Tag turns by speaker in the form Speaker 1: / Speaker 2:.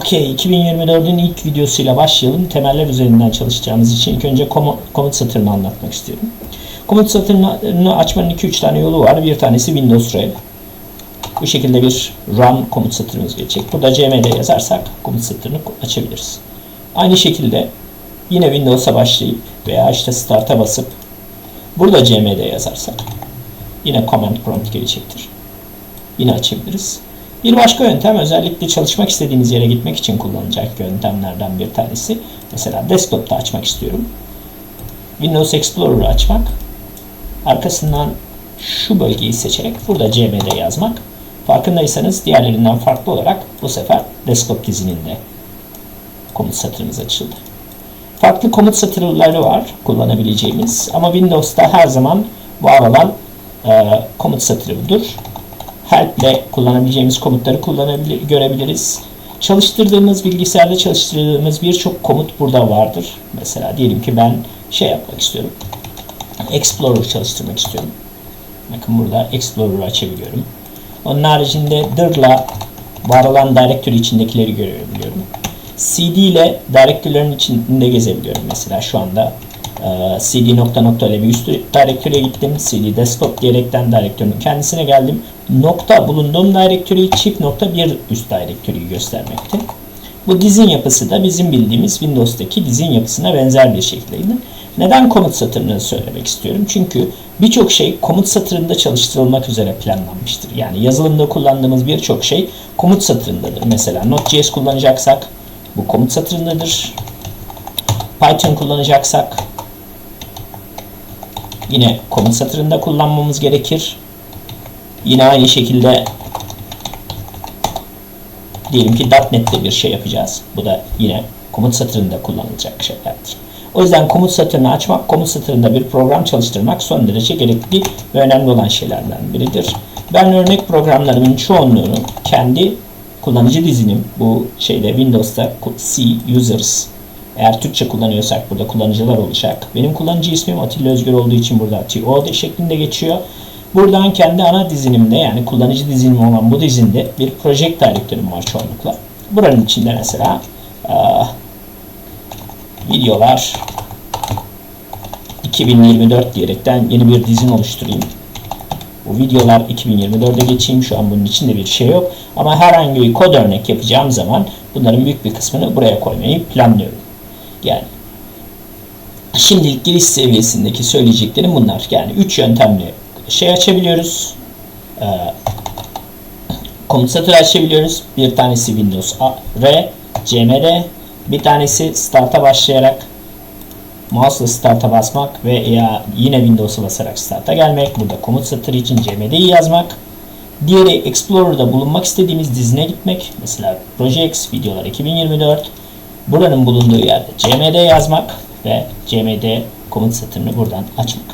Speaker 1: Okey, 2024'ün ilk videosuyla başlayalım. Temeller üzerinden çalışacağımız için ilk önce komu- komut satırını anlatmak istiyorum. Komut satırını açmanın 2-3 tane yolu var. Bir tanesi Windows Rev. Bu şekilde bir run komut satırımız gelecek. Burada cmd yazarsak komut satırını açabiliriz. Aynı şekilde yine Windows'a başlayıp veya işte start'a basıp burada cmd yazarsak yine command prompt gelecektir. Yine açabiliriz. Bir başka yöntem özellikle çalışmak istediğiniz yere gitmek için kullanılacak yöntemlerden bir tanesi. Mesela desktop'ta açmak istiyorum. Windows Explorer'ı açmak. Arkasından şu bölgeyi seçerek burada cmd yazmak. Farkındaysanız diğerlerinden farklı olarak bu sefer desktop dizininde komut satırımız açıldı. Farklı komut satırları var kullanabileceğimiz ama Windows'ta her zaman var olan e, komut satırı budur. Help ile kullanabileceğimiz komutları kullanabilir, görebiliriz. Çalıştırdığımız, bilgisayarda çalıştırdığımız birçok komut burada vardır. Mesela diyelim ki ben şey yapmak istiyorum. Explorer çalıştırmak istiyorum. Bakın burada Explorer'ı açabiliyorum. Onun haricinde dir'la var olan directory içindekileri görebiliyorum. CD ile directory'lerin içinde gezebiliyorum. Mesela şu anda cd nokta nokta ile bir üst directory'e gittim. cd desktop diyerekten directory'nin kendisine geldim. Nokta bulunduğum directory çift nokta bir üst directory'yi göstermekte. Bu dizin yapısı da bizim bildiğimiz Windows'taki dizin yapısına benzer bir şekildeydi. Neden komut satırını söylemek istiyorum? Çünkü birçok şey komut satırında çalıştırılmak üzere planlanmıştır. Yani yazılımda kullandığımız birçok şey komut satırındadır. Mesela Node.js kullanacaksak bu komut satırındadır. Python kullanacaksak yine komut satırında kullanmamız gerekir. Yine aynı şekilde diyelim ki .NET'te bir şey yapacağız. Bu da yine komut satırında kullanılacak şeylerdir. O yüzden komut satırını açmak, komut satırında bir program çalıştırmak son derece gerekli ve önemli olan şeylerden biridir. Ben örnek programlarımın çoğunluğunu kendi kullanıcı dizinim bu şeyde Windows'ta C users eğer Türkçe kullanıyorsak burada kullanıcılar olacak. Benim kullanıcı ismim Atilla Özgür olduğu için burada TO şeklinde geçiyor. Buradan kendi ana dizinimde yani kullanıcı dizinim olan bu dizinde bir project direktörüm var çoğunlukla. Buranın içinde mesela e, videolar 2024 diyerekten yeni bir dizin oluşturayım. Bu videolar 2024'e geçeyim. Şu an bunun içinde bir şey yok. Ama herhangi bir kod örnek yapacağım zaman bunların büyük bir kısmını buraya koymayı planlıyorum. Yani şimdilik giriş seviyesindeki söyleyeceklerim bunlar. Yani 3 yöntemle şey açabiliyoruz. Ee, komut satırı açabiliyoruz. Bir tanesi Windows R, CMD, bir tanesi Start'a başlayarak mouse'la Start'a basmak ve ya yine Windows'a basarak Start'a gelmek. Burada komut satırı için CMD'yi yazmak. Diğeri Explorer'da bulunmak istediğimiz dizine gitmek. Mesela Projects, videolar 2024. Buranın bulunduğu yerde CMD yazmak ve CMD komut satırını buradan açmak.